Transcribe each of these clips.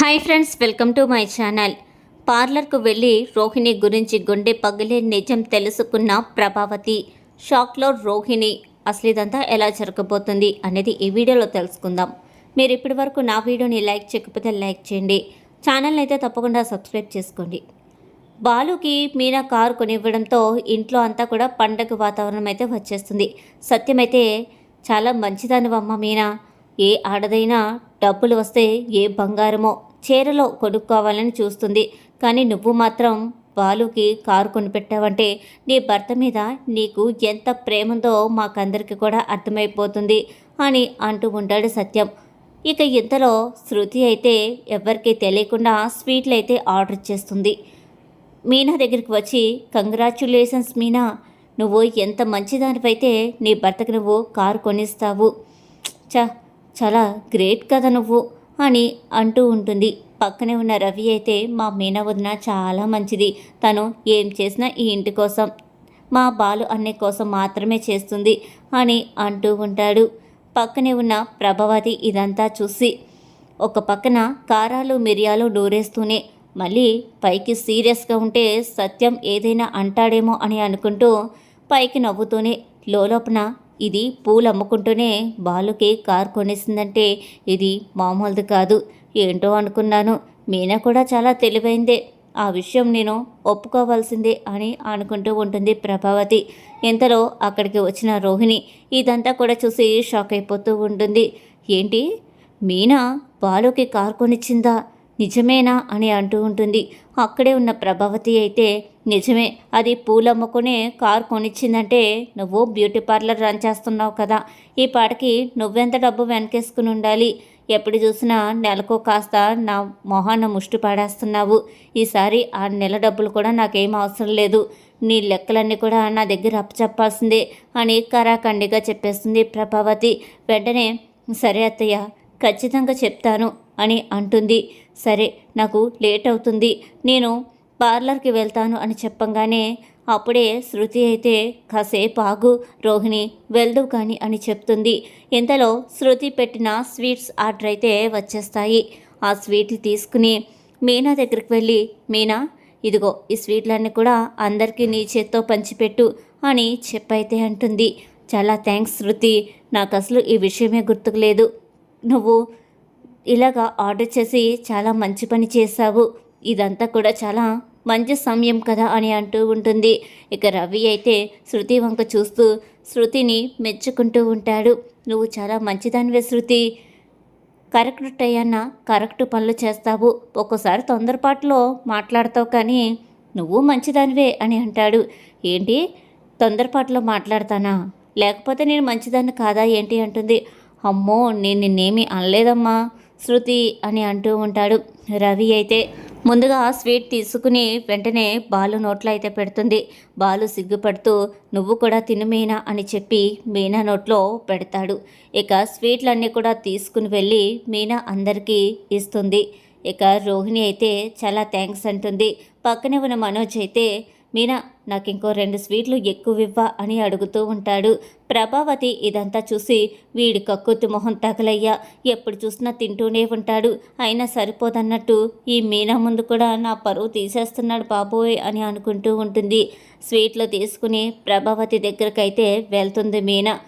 Hi friends welcome to my channel. పార్లర్కు వెళ్ళి రోహిణి గురించి గుండె పగిలే నిజం తెలుసుకున్న ప్రభావతి. షాక్లో రోహిణి అసలు ఇదంతా ఎలా జరగబోతుంది? అనేది ఈ వీడియోలో తెలుసుకుందాం. మీరు ఇప్పటి వరకు నా వీడియోని లైక్ చేయకపోతే లైక్ చేయండి. ఛానల్ని అయితే తప్పకుండా సబ్స్క్రైబ్ చేసుకోండి. బాలుకి మీనా కారు కొనివ్వడంతో ఇంట్లో అంతా కూడా పండగ వాతావరణం అయితే వచ్చేస్తుంది. సత్యమైతే చాలా మంచిదానివమ్మ మీనా. ఏ ఆడదైనా డబ్బులు వస్తే ఏ బంగారమో చీరలో కొనుక్కోవాలని చూస్తుంది. కానీ నువ్వు మాత్రం బాలుకి కారు కొనిపెట్టావంటే నీ భర్త మీద నీకు ఎంత ప్రేమందో మాకందరికీ కూడా అర్థమైపోతుంది అని అంటూ ఉంటాడు సత్యం. ఇక ఇంతలో శృతి అయితే ఎవరికీ తెలియకుండా స్వీట్లు అయితే ఆర్డర్ చేస్తుంది. మీనా దగ్గరికి వచ్చి కంగ్రాచ్యులేషన్స్ మీనా నువ్వు ఎంత మంచిదానివైతే నీ భర్తకు నువ్వు కారు కొనిస్తావు. చ చాలా గ్రేట్ కదా నువ్వు. అని అంటూ ఉంటుంది. పక్కనే ఉన్న రవి అయితే మా మీనా వదిన చాలా మంచిది. తను ఏం చేసినా ఈ ఇంటి కోసం మా బాలు అన్నే కోసం మాత్రమే చేస్తుంది అని అంటూ ఉంటాడు. పక్కనే ఉన్న ప్రభావతి ఇదంతా చూసి ఒక పక్కన కారాలు మిరియాలు నూరేస్తూనే మళ్ళీ పైకి సీరియస్గా ఉంటే సత్యం ఏదైనా అంటాడేమో అని అనుకుంటూ పైకి నవ్వుతూనే లోపన ఇది పూలు అమ్ముకుంటూనే బాలుకి కార్ కొనేసిందంటే ఇది మామూలుది కాదు. ఏంటో అనుకున్నాను. మీనా కూడా చాలా తెలివైందే. ఆ విషయం నేను ఒప్పుకోవాల్సిందే అని అనుకుంటూ ఉంటుంది ప్రభావతి. ఇంతలో అక్కడికి వచ్చిన రోహిణి ఇదంతా కూడా చూసి షాక్ అయిపోతూ ఉంటుంది. ఏంటి? మీనా బాలుకి కార్ కొనిచ్చిందా? నిజమేనా అని అంటూ ఉంటుంది. అక్కడే ఉన్న ప్రభావతి అయితే నిజమే అది పూలమ్ముకునే కార్ కొనిచ్చిందంటే నువ్వు బ్యూటీ పార్లర్ రన్ చేస్తున్నావు కదా. ఈ పాటకి నువ్వెంత డబ్బు వెనకేసుకుని ఉండాలి? ఎప్పుడు చూసినా నెలకు కాస్త నా మొహాన్న ముష్టి పాడేస్తున్నావు. ఈసారి ఆ నెల డబ్బులు కూడా నాకేం అవసరం లేదు. నీ లెక్కలన్నీ కూడా నా దగ్గర అప్పచెప్పాల్సిందే అని కరాఖండిగా చెప్పేస్తుంది ప్రభావతి. వెంటనే సరే అత్తయ్య ఖచ్చితంగా చెప్తాను. అని అంటుంది. సరే నాకు లేట్ అవుతుంది. నేను పార్లర్కి వెళ్తాను అని చెప్పంగానే అప్పుడే శృతి అయితే కాసేపు ఆగు రోహిణి వెళ్దు కానీ అని చెప్తుంది. ఇంతలో శృతి పెట్టిన స్వీట్స్ ఆర్డర్ అయితే వచ్చేస్తాయి. ఆ స్వీట్లు తీసుకుని మీనా దగ్గరికి వెళ్ళి మీనా ఇదిగో ఈ స్వీట్లన్నీ కూడా అందరికీ నీ చేత్తో పంచిపెట్టు అని చెప్పైతే అంటుంది. చాలా థ్యాంక్స్ శృతి నాకు అసలు ఈ విషయమే గుర్తుకు లేదు. నువ్వు ఇలాగా ఆర్డర్ చేసి చాలా మంచి పని చేశావు. ఇదంతా కూడా చాలా మంచి సమయం కదా అని అంటూ ఉంటుంది. ఇక రవి అయితే శృతి వంక చూస్తూ శృతిని మెచ్చుకుంటూ ఉంటాడు. నువ్వు చాలా మంచిదానివే శృతి. కరెక్ట్ టైన్న కరెక్ట్ పనులు చేస్తావు. ఒక్కోసారి తొందరపాటులో మాట్లాడతావు కానీ నువ్వు మంచిదానివే అని అంటాడు. ఏంటి? తొందరపాటులో మాట్లాడతానా? లేకపోతే నేను మంచిదాన్ని కాదా ఏంటి అంటుంది. అమ్మో నేను నిన్నేమీ అనలేదమ్మా. శృతి అని అంటూ ఉంటాడు. రవి అయితే ముందుగా స్వీట్ తీసుకుని వెంటనే బాలు నోట్లో అయితే పెడుతుంది. బాలు సిగ్గుపడుతూ నువ్వు కూడా తిను మీనా అని చెప్పి మీనా నోట్లో పెడతాడు. ఇక స్వీట్లన్నీ కూడా తీసుకుని వెళ్ళి మీనా అందరికీ ఇస్తుంది. ఇక రోహిణి అయితే చాలా థ్యాంక్స్ అంటుంది. పక్కనే ఉన్న మనోజ్ అయితే మీనా నాకు ఇంకో రెండు స్వీట్లు ఎక్కువ ఇవ్వ అని అడుగుతూ ఉంటాడు. ప్రభావతి ఇదంతా చూసి వీడి కక్కుతి మొహం తగలయ్యా. ఎప్పుడు చూసినా తింటూనే ఉంటాడు. అయినా సరిపోదన్నట్టు ఈ మీనా ముందు కూడా నా పరువు తీసేస్తున్నాడు బాబోయ్ అని అనుకుంటూ ఉంటుంది. స్వీట్లు తీసుకుని ప్రభావతి దగ్గరకైతే వెళ్తుంది మీనా.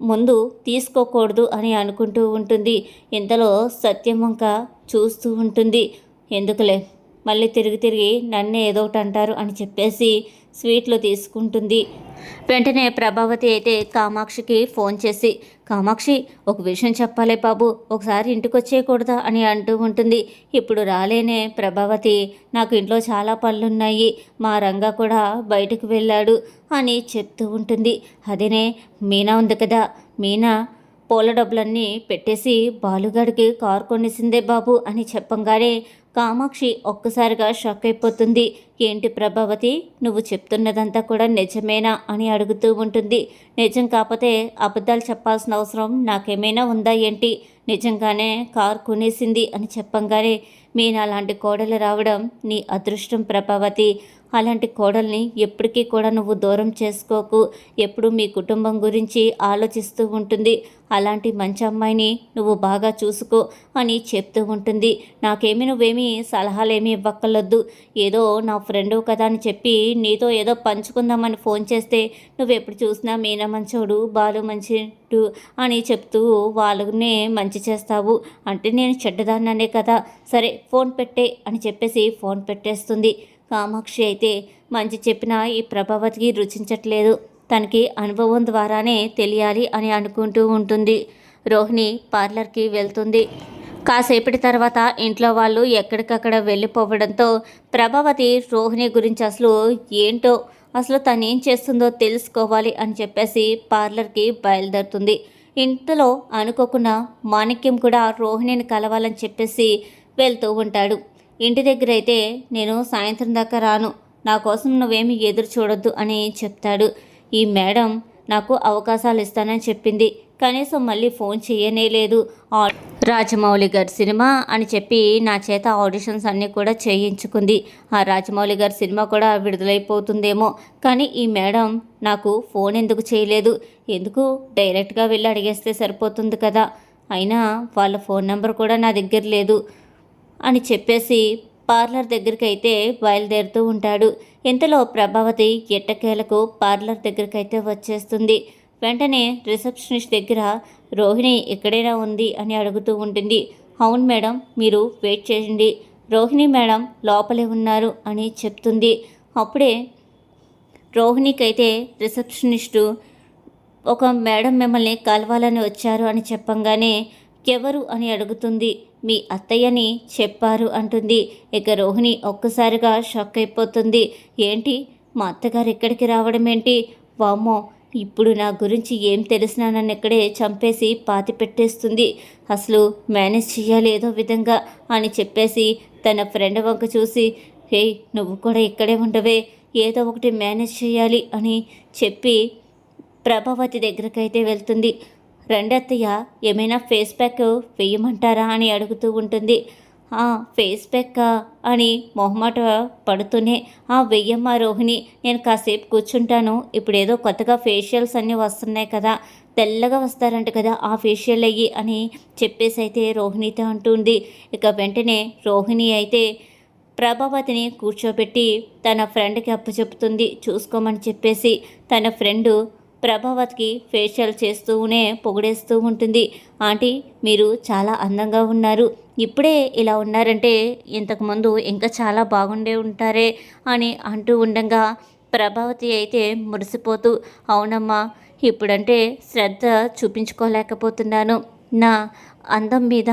ముందు తీసుకోకూడదు అని అనుకుంటూ ఉంటుంది. ఇంతలో సత్యం వంక చూస్తూ ఉంటుంది. ఎందుకులే? మళ్ళీ తిరిగి తిరిగి నన్నే ఏదో ఒకటి అంటారు అని చెప్పేసి స్వీట్లు తీసుకుంటుంది. వెంటనే ప్రభావతి అయితే కామాక్షికి ఫోన్ చేసి కామాక్షి ఒక విషయం చెప్పాలే బాబు ఒకసారి ఇంటికి వచ్చేయకూడదా? అని అంటూ ఉంటుంది. ఇప్పుడు రాలేనే ప్రభావతి నాకు ఇంట్లో చాలా పనులున్నాయి మా రంగా కూడా బయటకు వెళ్ళాడు అని చెప్తూ ఉంటుంది. అదేనే మీనా ఉంది కదా మీనా పూల డబ్బులన్నీ పెట్టేసి బాలుగాడికి కారు కొనేసిందే బాబు అని చెప్పంగానే కామాక్షి ఒక్కసారిగా షాక్ అయిపోతుంది. ఏంటి ప్రభావతి? నువ్వు చెప్తున్నదంతా కూడా నిజమేనా అని అడుగుతూ ఉంటుంది. నిజం కాకపోతే అబద్ధాలు చెప్పాల్సిన అవసరం నాకేమైనా ఉందా ఏంటి? నిజంగానే కారు కొనేసింది అని చెప్పంగానే మీనా లాంటి కోడలు రావడం నీ అదృష్టం ప్రభావతి. అలాంటి కోడల్ని ఎప్పటికీ కూడా నువ్వు దూరం చేసుకోకు. ఎప్పుడు మీ కుటుంబం గురించి ఆలోచిస్తూ ఉంటుంది. అలాంటి మంచి అమ్మాయిని నువ్వు బాగా చూసుకో అని చెప్తూ ఉంటుంది. నాకేమి నువ్వేమీ సలహాలేమీ ఇవ్వక్కర్లొద్దు ఏదో నా ఫ్రెండు కదా అని చెప్పి నీతో ఏదో పంచుకుందామని ఫోన్ చేస్తే నువ్వు ఎప్పుడు చూసినా మీనా మంచోడు బాలు మంచిడు అని చెప్తూ వాళ్ళనే మంచి చేస్తావు. అంటే నేను చెడ్డదాన్ననే కదా. సరే ఫోన్ పెట్టే అని చెప్పేసి ఫోన్ పెట్టేస్తుంది. కామాక్షి అయితే మంచి చెప్పినా ఈ ప్రభావతికి రుచించట్లేదు. తనకి అనుభవం ద్వారానే తెలియాలి అని అనుకుంటూ ఉంటుంది. రోహిణి పార్లర్కి వెళ్తుంది. కాసేపటి తర్వాత ఇంట్లో వాళ్ళు ఎక్కడికక్కడ వెళ్ళిపోవడంతో ప్రభావతి రోహిణి గురించి అసలు ఏంటో అసలు తను ఏం చేస్తుందో తెలుసుకోవాలి అని చెప్పేసి పార్లర్కి బయలుదేరుతుంది. ఇంతలో అనుకోకుండా మాణిక్యం కూడా రోహిణిని కలవాలని చెప్పేసి వెళ్తూ ఉంటాడు. ఇంటి దగ్గర అయితే నేను సాయంత్రం దాకా రాను. నా కోసం నువ్వేమి ఎదురు చూడొద్దు అని చెప్తాడు. ఈ మేడం నాకు అవకాశాలు ఇస్తానని చెప్పింది. కనీసం మళ్ళీ ఫోన్ చేయనే లేదు. రాజమౌళి గారి సినిమా అని చెప్పి నా చేత ఆడిషన్స్ అన్నీ కూడా చేయించుకుంది. ఆ రాజమౌళి గారి సినిమా కూడా విడుదలైపోతుందేమో. కానీ ఈ మేడం నాకు ఫోన్ ఎందుకు చేయలేదు? ఎందుకు డైరెక్ట్గా వెళ్ళి అడిగేస్తే సరిపోతుంది కదా? అయినా వాళ్ళ ఫోన్ నెంబర్ కూడా నా దగ్గర లేదు. అని చెప్పేసి పార్లర్ దగ్గరికి అయితే బయలుదేరుతూ ఉంటాడు. ఇంతలో ప్రభావతి ఎట్టకేలకు పార్లర్ దగ్గరికి అయితే వచ్చేస్తుంది. వెంటనే రిసెప్షనిస్ట్ దగ్గర రోహిణి ఎక్కడైనా ఉంది? అని అడుగుతూ ఉంటుంది. అవును మేడం మీరు వెయిట్ చేయండి. రోహిణి మేడం లోపలే ఉన్నారు అని చెప్తుంది. అప్పుడే రోహిణికైతే రిసెప్షనిస్టు ఒక మేడం మిమ్మల్ని కలవాలని వచ్చారు అని చెప్పంగానే ఎవరు అని అడుగుతుంది. మీ అత్తయ్యని చెప్పారు అంటుంది. ఇక రోహిణి ఒక్కసారిగా షాక్ అయిపోతుంది. ఏంటి? మా అత్తగారు ఇక్కడికి రావడం ఏంటి వామ్మో! ఇప్పుడు నా గురించి ఏం తెలిసినా నన్ను ఇక్కడే చంపేసి పాతి పెట్టేస్తుంది. అసలు మేనేజ్ చేయాలి ఏదో విధంగా అని చెప్పేసి తన ఫ్రెండ్ వంక చూసి హే నువ్వు కూడా ఇక్కడే ఉండవే. ఏదో ఒకటి మేనేజ్ చేయాలి అని చెప్పి ప్రభావతి దగ్గరకైతే వెళ్తుంది. రెండత్తయ్య ఏమైనా ఫేస్ ప్యాక్ వేయమంటారా అని అడుగుతూ ఉంటుంది. "ఆ, ఫేస్ ప్యాక్ అని మొహమాట పడుతూనే ఆ వెయ్యమ్మ రోహిణి నేను కాసేపు కూర్చుంటాను. ఇప్పుడు ఏదో కొత్తగా ఫేషియల్స్ అన్నీ వస్తున్నాయి కదా తెల్లగా వస్తారంట కదా ఆ ఫేషియల్ అయ్యి అని చెప్పేసి అయితే రోహిణితో అంటుంది ఇక వెంటనే రోహిణి అయితే ప్రభావతిని కూర్చోబెట్టి తన ఫ్రెండ్కి అప్పచెప్తుంది చూసుకోమని చెప్పేసి తన ఫ్రెండు ప్రభావతికి ఫేషియల్ చేస్తూనే పొగిడేస్తూ ఉంటుంది. ఆంటీ మీరు చాలా అందంగా ఉన్నారు. ఇప్పుడే ఇలా ఉన్నారంటే ఇంతకుముందు ఇంకా చాలా బాగుండే ఉంటారే అని అంటూ ఉండగా ప్రభావతి అయితే మురిసిపోతూ అవునమ్మా ఇప్పుడంటే శ్రద్ధ చూపించుకోలేకపోతున్నాను. నా అందం మీద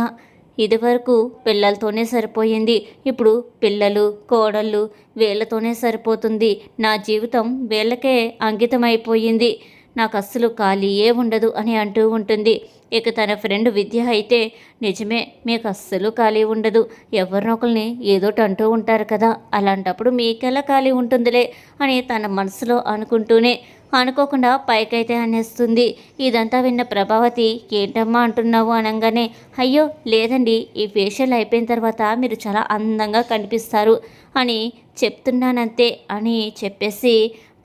ఇదివరకు పిల్లలతోనే సరిపోయింది. ఇప్పుడు పిల్లలు కోడళ్ళు వీళ్ళతోనే సరిపోతుంది. నా జీవితం వీళ్ళకే అంకితమైపోయింది. నాకు అస్సలు ఖాళీయే ఉండదు అని అంటూ ఉంటుంది. ఇక తన ఫ్రెండ్ విద్య అయితే నిజమే మీకు అస్సలు ఖాళీ ఉండదు. ఎవరినొకరిని ఏదోటి అంటూ ఉంటారు కదా అలాంటప్పుడు మీకెలా ఖాళీ ఉంటుందిలే అని తన మనసులో అనుకుంటూనే అనుకోకుండా పైకైతే అనేస్తుంది. ఇదంతా విన్న ప్రభావతి ఏంటమ్మా అంటున్నావు? అనగానే అయ్యో లేదండి ఈ ఫేషియల్ అయిపోయిన తర్వాత మీరు చాలా అందంగా కనిపిస్తారు అని చెప్తున్నానంతే అని చెప్పేసి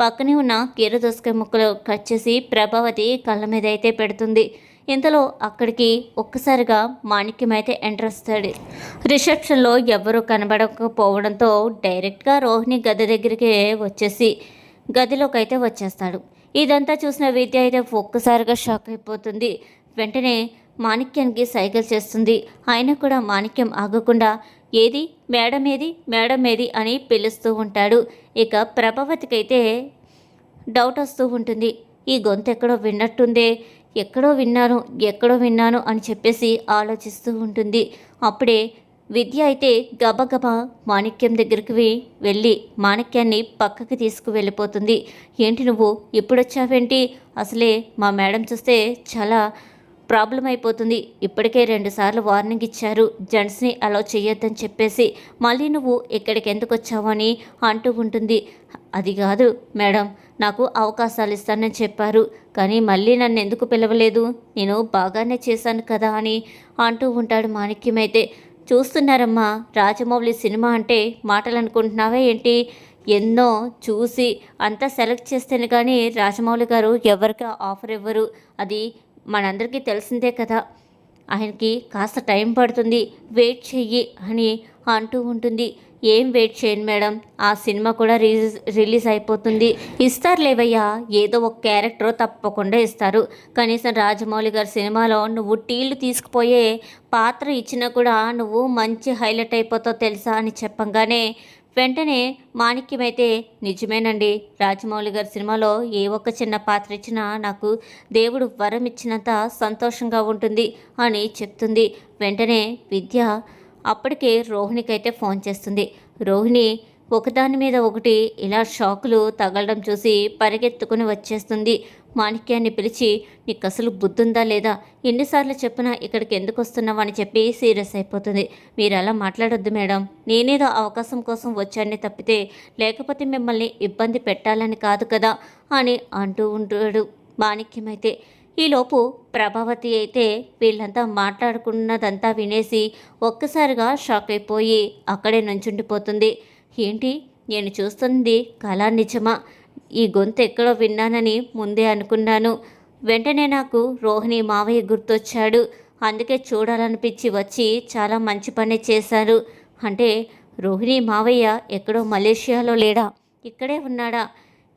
పక్కనే ఉన్న కీర దోసకాయ ముక్కలు కట్ చేసి ప్రభావతి కళ్ళ మీద అయితే పెడుతుంది. ఇంతలో అక్కడికి ఒక్కసారిగా మాణిక్యం అయితే ఎంటర్ వస్తాడు. రిసెప్షన్లో ఎవరూ కనబడకపోవడంతో డైరెక్ట్గా రోహిణి గది దగ్గరికి వచ్చేసి గదిలోకి అయితే వచ్చేస్తాడు. ఇదంతా చూసిన విద్య అయితే ఒక్కసారిగా షాక్ అయిపోతుంది. వెంటనే మాణిక్యానికి సైకిల్ చేస్తుంది. ఆయన కూడా మాణిక్యం ఆగకుండా ఏది? మేడం ఏది మేడం ఏది అని పిలుస్తూ ఉంటాడు. ఇక ప్రభావతికైతే డౌట్ వస్తూ ఉంటుంది. ఈ గొంతు ఎక్కడో విన్నట్టుందే. ఎక్కడో విన్నాను ఎక్కడో విన్నాను అని చెప్పేసి ఆలోచిస్తూ ఉంటుంది. అప్పుడే విద్య అయితే గబగబా మాణిక్యం దగ్గరికి వెళ్ళి మాణిక్యాన్ని పక్కకి తీసుకు వెళ్ళిపోతుంది ఏంటి నువ్వు? ఎప్పుడొచ్చావేంటి? అసలే మా మేడం చూస్తే చాలా ప్రాబ్లం అయిపోతుంది. ఇప్పటికే రెండుసార్లు వార్నింగ్ ఇచ్చారు. జెంట్స్ని అలా చేయొద్దని చెప్పేసి మళ్ళీ నువ్వు ఇక్కడికి ఎందుకు వచ్చావు అని అంటూ ఉంటుంది. అది కాదు మేడం నాకు అవకాశాలు ఇస్తానని చెప్పారు. కానీ మళ్ళీ నన్ను ఎందుకు పిలవలేదు? నేను బాగానే చేశాను కదా అని అంటూ ఉంటాడు మాణిక్యమైతే చూస్తున్నారమ్మా రాజమౌళి సినిమా అంటే మాటలు అనుకుంటున్నావా ఏంటి? ఎన్నో చూసి అంతా సెలెక్ట్ చేస్తేనే కానీ రాజమౌళి గారు ఎవరికి ఆఫర్ ఇవ్వరు. అది మనందరికీ తెలిసిందే కదా ఆయనకి కాస్త టైం పడుతుంది వెయిట్ చెయ్యి అని అంటూ ఉంటుంది. ఏం వెయిట్ చేయండి మేడం? ఆ సినిమా కూడా రిలీజ్ రిలీజ్ అయిపోతుంది. ఇస్తారు లేవయ్యా? ఏదో ఒక క్యారెక్టర్ తప్పకుండా ఇస్తారు. కనీసం రాజమౌళి గారి సినిమాలో నువ్వు టీళ్ళు తీసుకుపోయే పాత్ర ఇచ్చినా కూడా నువ్వు మంచి హైలైట్ అయిపోతావు తెలుసా అని చెప్పంగానే వెంటనే మాణిక్యమైతే నిజమేనండి. రాజమౌళి గారి సినిమాలో ఏ ఒక్క చిన్న పాత్ర ఇచ్చినా నాకు దేవుడు వరం ఇచ్చినంత సంతోషంగా ఉంటుంది అని చెప్తుంది. వెంటనే విద్య అప్పటికే రోహిణికైతే ఫోన్ చేస్తుంది. రోహిణి ఒకదాని మీద ఒకటి ఇలా షాకులు తగలడం చూసి పరిగెత్తుకుని వచ్చేస్తుంది. మాణిక్యాన్ని పిలిచి నీకు అసలు బుద్ధుందా లేదా? ఎన్నిసార్లు చెప్పినా ఇక్కడికి ఎందుకు వస్తున్నావు? అని చెప్పి సీరియస్ అయిపోతుంది. మీరు అలా మాట్లాడొద్దు మేడం. నేనేదో అవకాశం కోసం వచ్చానని తప్పితే లేకపోతే మిమ్మల్ని ఇబ్బంది పెట్టాలని కాదు కదా? అని అంటూ ఉంటాడు మాణిక్యమైతే. ఈలోపు ప్రభావతి అయితే వీళ్ళంతా మాట్లాడుకున్నదంతా వినేసి ఒక్కసారిగా షాక్ అయిపోయి అక్కడే నుంచుండిపోతుంది. ఏంటి? నేను చూస్తుంది కళా నిజమా? ఈ గొంతు ఎక్కడో విన్నానని ముందే అనుకున్నాను. వెంటనే నాకు రోహిణి మావయ్య గుర్తొచ్చాడు. అందుకే చూడాలనిపించి వచ్చి చాలా మంచి పని చేశారు. అంటే రోహిణి మావయ్య ఎక్కడో మలేషియాలో లేడా? ఇక్కడే ఉన్నాడా?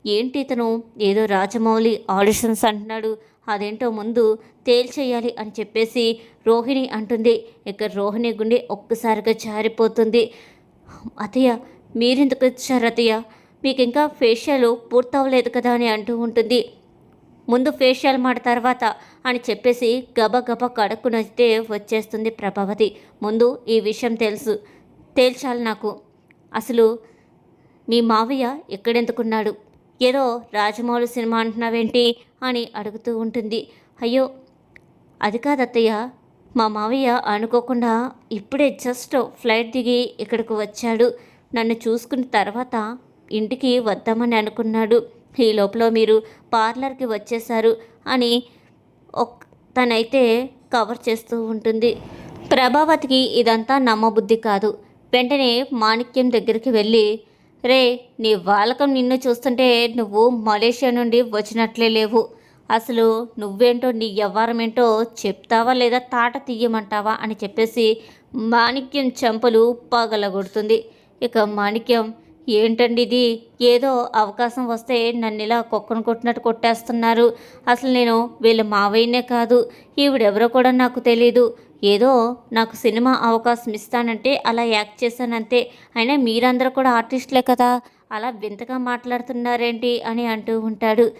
ఏంటి ఇతను? ఏదో రాజమౌళి ఆడిషన్స్ అంటున్నాడు. అదేంటో ముందు తేల్చేయాలి అని చెప్పేసి రోహిణి అంటుంది. ఇక్కడ రోహిణి గుండె ఒక్కసారిగా జారిపోతుంది. అతయ్య మీరెందుకు వచ్చారు అతయ్య మీకు ఇంకా ఫేషియల్ పూర్తవలేదు కదా అని అంటూ ఉంటుంది. ముందు ఫేషియల్ మాట తర్వాత అని చెప్పేసి గబగబ కడుక్కునైతే వచ్చేస్తుంది ప్రభావతి. ముందు ఈ విషయం తెలుసు. తేల్చాలి నాకు. అసలు మీ మావయ్య ఎక్కడెందుకున్నాడు? ఏదో రాజమౌళి సినిమా అంటున్నావేంటి అని అడుగుతూ ఉంటుంది. అయ్యో అది కాదత్తయ్య. మా మావయ్య అనుకోకుండా ఇప్పుడే జస్ట్ ఫ్లైట్ దిగి ఇక్కడికి వచ్చాడు. నన్ను చూసుకున్న తర్వాత ఇంటికి వద్దామని అనుకున్నాడు. ఈ లోపల మీరు పార్లర్కి వచ్చేశారు అని తనైతే కవర్ చేస్తూ ఉంటుంది. ప్రభావతికి ఇదంతా నమ్మబుద్ధి కాదు. వెంటనే మాణిక్యం దగ్గరికి వెళ్ళి రే నీ వాలకం నిన్ను చూస్తుంటే నువ్వు మలేషియా నుండి వచ్చినట్లే లేవు. అసలు నువ్వేంటో నీ వ్యవహారం ఏంటో చెప్తావా లేదా తాట తీయమంటావా అని చెప్పేసి మాణిక్యం చెంపలు పగలగొడుతుంది. ఇక మాణిక్యం ఏంటండి ఇది ఏదో అవకాశం వస్తే నన్ను ఇలా కుక్కను కొట్టినట్టు కొట్టేస్తున్నారు. అసలు నేను వీళ్ళ మావయ్యనే కాదు. ఈవిడెవరో కూడా నాకు తెలీదు. ఏదో నాకు సినిమా అవకాశం ఇస్తానంటే అలా యాక్ట్ చేశానంతే అయినా మీరందరూ కూడా ఆర్టిస్టులే కదా. అలా వింతగా మాట్లాడుతున్నారేంటి అని అంటూ ఉంటాడు.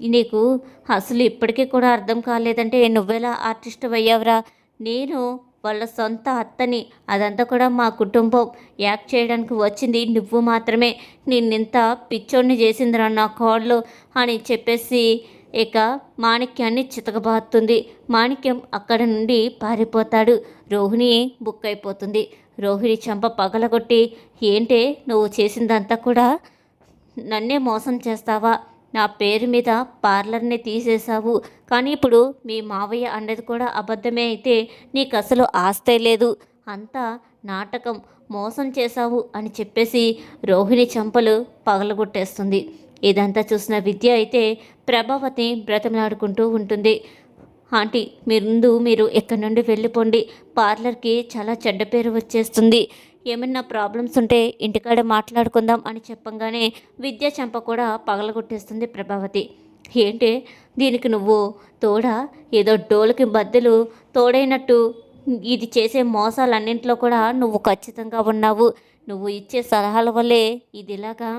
నీకు అసలు ఇప్పటికీ కూడా అర్థం కాలేదంటే నువ్వెలా ఆర్టిస్ట్ అయ్యావురా? నేను వాళ్ళ సొంత అత్తని అదంతా కూడా మా కుటుంబం యాక్ట్ చేయడానికి వచ్చింది. నువ్వు మాత్రమే నిన్నింత పిచ్చోడిని చేసిందిరా నా కోళ్ళు అని చెప్పేసి ఇక మాణిక్యాన్ని చితకబాతుంది మాణిక్యం అక్కడ నుండి పారిపోతాడు. రోహిణి బుక్ అయిపోతుంది రోహిణి చెంప పగలగొట్టి ఏంటే నువ్వు చేసిందంతా కూడా నన్నే మోసం చేస్తావా? నా పేరు మీద పార్లర్ని తీసేశావు. కానీ ఇప్పుడు మీ మావయ్య అన్నది కూడా అబద్ధమే అయితే నీకు అసలు ఆస్తే లేదు. అంతా నాటకం మోసం చేశావు అని చెప్పేసి రోహిణి చంపలు పగలగొట్టేస్తుంది. ఇదంతా చూసిన విద్య అయితే ప్రభావతి బ్రతమలాడుకుంటూ ఉంటుంది. ఆంటీ మీరు ముందు మీరు ఎక్కడి నుండి వెళ్ళిపోండి. పార్లర్కి చాలా చెడ్డ పేరు వచ్చేస్తుంది. ఏమన్నా ప్రాబ్లమ్స్ ఉంటే ఇంటికాడ మాట్లాడుకుందాం అని చెప్పంగానే విద్య చెంప కూడా పగలగొట్టేస్తుంది ప్రభావతి. ఏంటి దీనికి నువ్వు తోడ ఏదో డోలుకి బద్దలు తోడైనట్టు ఇది చేసే మోసాలన్నింటిలో కూడా నువ్వు ఖచ్చితంగా ఉన్నావు. నువ్వు ఇచ్చే సలహాల వల్లే ఇది ఇలాగా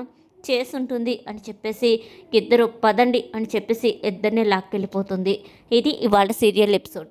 చేసుంటుంది అని చెప్పేసి ఇద్దరు పదండి అని చెప్పేసి ఇద్దరిని లాక్కెళ్ళిపోతుంది. ఇది ఇవాళ సీరియల్ ఎపిసోడ్.